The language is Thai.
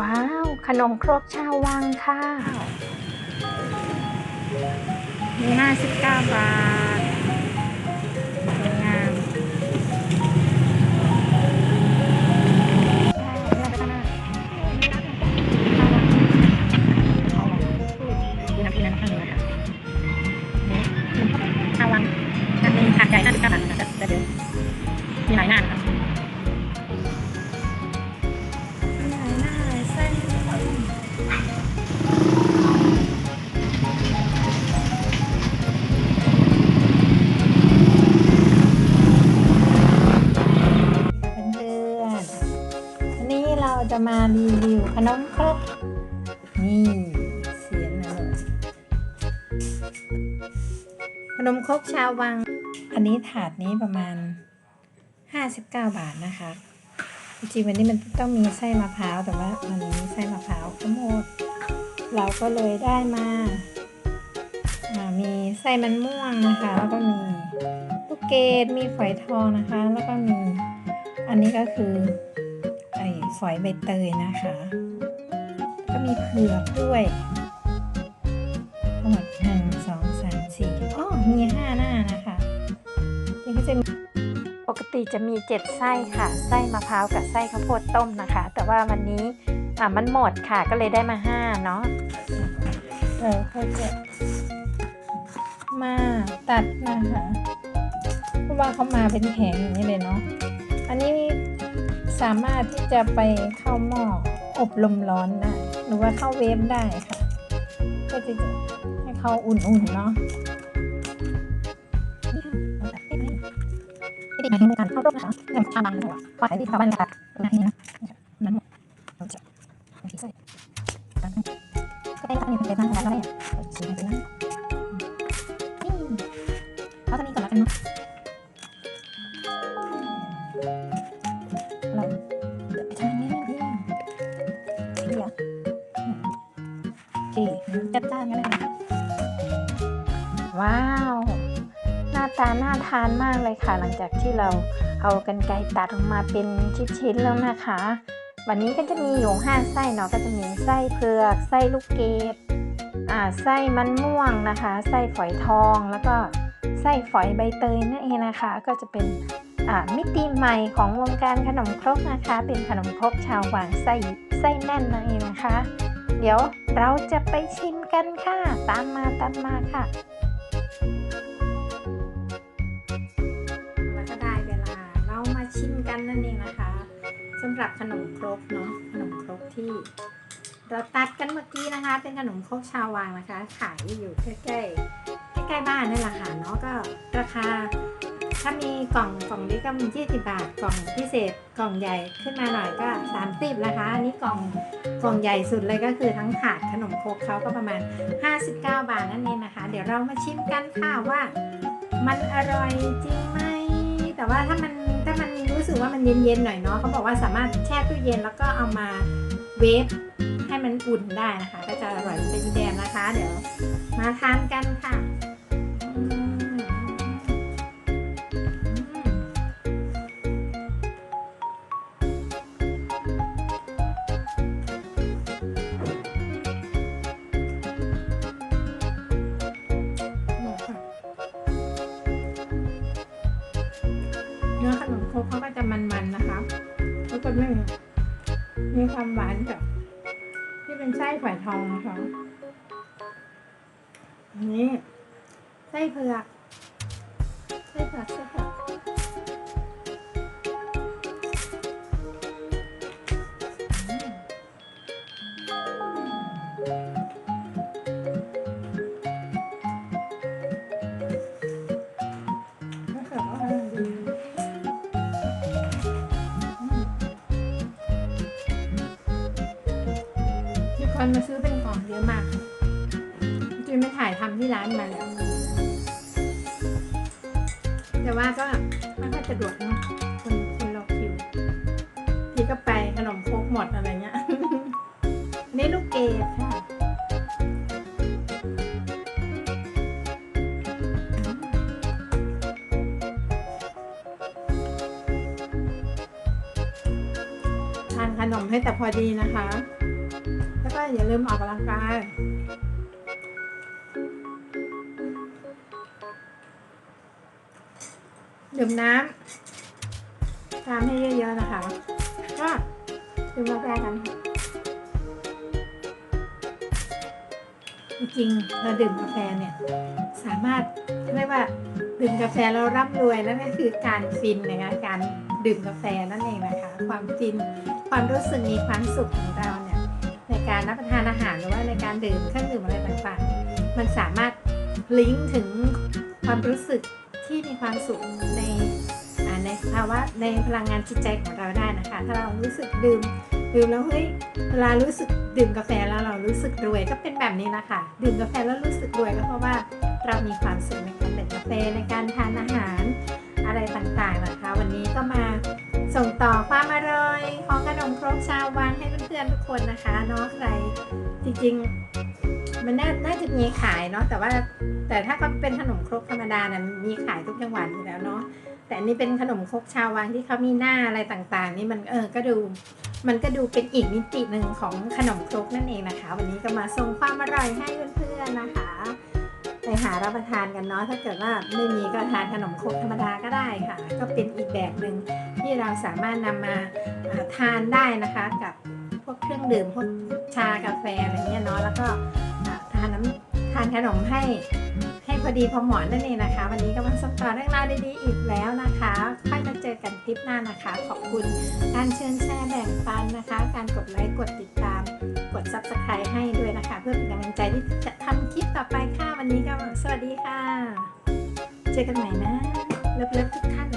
ว้าว ขนมครกชาววังค่ะมีห้าสิบเก้าบาท มารีวิวขนมครกนี่เสียงนะขนมครกชาววัง อันนี้ถาดนี้ประมาณ 59 บาทนะคะ จริงวันนี้มันต้องมีไส้มะพร้าวแต่ว่ามันมีไส้มะพร้าวทั้งหมด เราก็เลยได้มาามีไส้มันม่วงนะคะ แล้วก็มีลูกเกดมีฝอยทองนะคะ แล้วก็มี อันนี้ก็คือ ฝอยใบเตยนะคะ ก็มีเผือกด้วยทั้งหมดหนึ่งสองสามสี่อ๋อมีห้าหน้านะคะนี่ก็จะมีปกติจะมีเจ็ดไส้ค่ะ ไส้มะพร้าวกับไส้ข้าวโพดต้มนะคะ แต่ว่าวันนี้อะมันหมดค่ะก็เลยได้มาห้าเนาะเออก็จะมาตัดนะคะเพราะว่าเขามาเป็นแผงอย่างนี้เลยเนาะอันนี้ สามารถที่จะไปเข้าหม้ออบลมร้อนได้หรือว่าเข้าเวฟได้ค่ะ ก็จะให้เขาอุ่นๆเนาะที่ดีในการเข้าร่วมนะคะอย่างชาบังนะคะฝ่ายที่ชาวบ้านค่ะตรงนี้นะนั้นเราจะใส่ก็ได้ตั้งเป็นบ้างแล้วก็ได้ชิมไปนะเขาจะมีก่อนแล้วกันเนาะาว หน้าตาน่าทานมากเลยค่ะ หลังจากที่เราเอากันไกรตัดออกมาเป็นชิ้นๆแล้วนะคะ วันนี้ก็จะมีอยู่ห้าไส้เนาะก็จะมีไส้เผือกไส้ลูกเกดอ่าไส้มันม่วงนะคะ ไส้ฝอยทองแล้วก็ไส้ฝอยใบเตยนั่นเองนะคะ ก็จะเป็นมิติใหม่ของวงการขนมครกนะคะ เป็นขนมครกชาวหวางไส้ไส้แน่นนั่นเองนะคะ เดี๋ยวเราจะไปชิมกันค่ะ ตามมาตามมาค่ะ แล้วก็ได้เวลาเรามาชิมกันนั่นเองนะคะสำหรับขนมครกเนาะขนมครกที่เราตัดกันเมื่อกี้นะคะ เป็นขนมครกชาววังนะคะ ขายอยู่ใกล้ๆใกล้ๆบ้านนี่แหละค่ะเนาะก็ราคา ถ้ามีกล่องกล่องเล็กก็มี20บาทกล่องพิเศษกล่องใหญ่ขึ้นมาหน่อยก็ 30นะคะอันนี้กล่อง กล่องใหญ่สุดเลยก็คือทั้งถาดขนมครกเขาก็ประมาณ 59 บาทนั่นเองนะคะ เดี๋ยวเรามาชิมกันค่ะว่ามันอร่อยจริงไหมแต่ว่าถ้ามันถ้ามันรู้สึกว่ามันเย็นๆหน่อยเนาะเขาบอกว่าสามารถแช่ตู้เย็นแล้วก็เอามาเวฟให้มันอุ่นได้นะคะ ก็จะอร่อยเป็นแดมนะคะ เดี๋ยวมาทานกันค่ะ เนื้อขนมครกเขาก็จะมันๆนะคะแล้วก็ไม่มีความหวานจากที่เป็นไส้ฝอยทองนะคะนี่ไส้เผือก วันมาซื้อเป็นกล่องเยอะมากจุนไปถ่ายทำที่ร้านมาแล้ว แต่ว่าก็มันก็สะดวกเนาะคนคนรอคิว พี่ก็ไปขนมโคกหมดอะไรเงี้ย นี่ลูกเกดค่ะทานขนมให้แต่พอดีนะคะ อย่าลืมออกกำลังกายดื่มน้ำตามให้เยอะๆนะคะก็ดื่มกาแฟกัน จริงเราดื่มกาแฟเนี่ย สามารถเรียกว่าดื่มกาแฟแล้วร่ำรวยนั่นก็คือการฟินนะคะการดื่มกาแฟนั่นเองนะคะ ความฟินความรู้สึกมีความสุขของเรา การรับประทานอาหารหรือว่าในการดื่มเครื่องดื่มอะไรต่างๆ มันสามารถลิงก์ถึงความรู้สึกที่มีความสุขในในภาวะในพลังงานจิตใจของเราได้นะคะ ถ้าเรารู้สึกดื่มดื่มแล้วเฮ้ยเวลารู้สึกดื่มกาแฟแล้วเรารู้สึกรวยก็เป็นแบบนี้นะคะดื่มกาแฟแล้วรู้สึกรวยก็เพราะว่าเรามีความสุขในการดื่มกาแฟในการทานอาหารอะไรต่างๆนะคะ วันนี้ก็มา ส่งต่อความอร่อยของขนมครกชาววังให้เพื่อนๆทุกคนนะคะเนาะใครจริงๆ มันน่าน่าจะมีขายเนาะแต่ว่าแต่ถ้าก็เป็นขนมครกธรรมดานะมีขายทุกจังหวัดอยู่แล้วเนาะแต่อันนี้เป็นขนมครกชาววังที่เขามีหน้าอะไรต่างๆ นี่มันเออก็ดู มันก็ดูเป็นอีกมิติหนึ่งของขนมครกนั่นเองนะคะ วันนี้ก็มาส่งความอร่อยให้เพื่อนๆนะคะ ไปหารับประทานกันเนาะถ้าเกิดว่าไม่มีก็ทานขนมครกธรรมดาก็ได้ค่ะ ก็เป็นอีกแบบหนึ่งที่เราสามารถนำมาอ่าทานได้นะคะ กับพวกเครื่องดื่มพวกชากาแฟอะไรเงี้ยเนาะแล้วก็ทานน้ำทานขนมให้ให้พอดีพอเหมาะนั่นเองนะคะ วันนี้ก็มาส่งต่อเรื่องราวดีๆอีกแล้วนะคะค่อยมาเจอกันคลิปหน้านะคะ ขอบคุณการเชิญแชร์แบ่งปันนะคะ การกดไลค์กดติดตาม กด subscribe ให้ด้วยนะคะ เพื่อเป็นกำลังใจที่จะทำ วันนี้ก็สวัสดีค่ะ เจอกันใหม่นะเลิฟๆทุกท่าน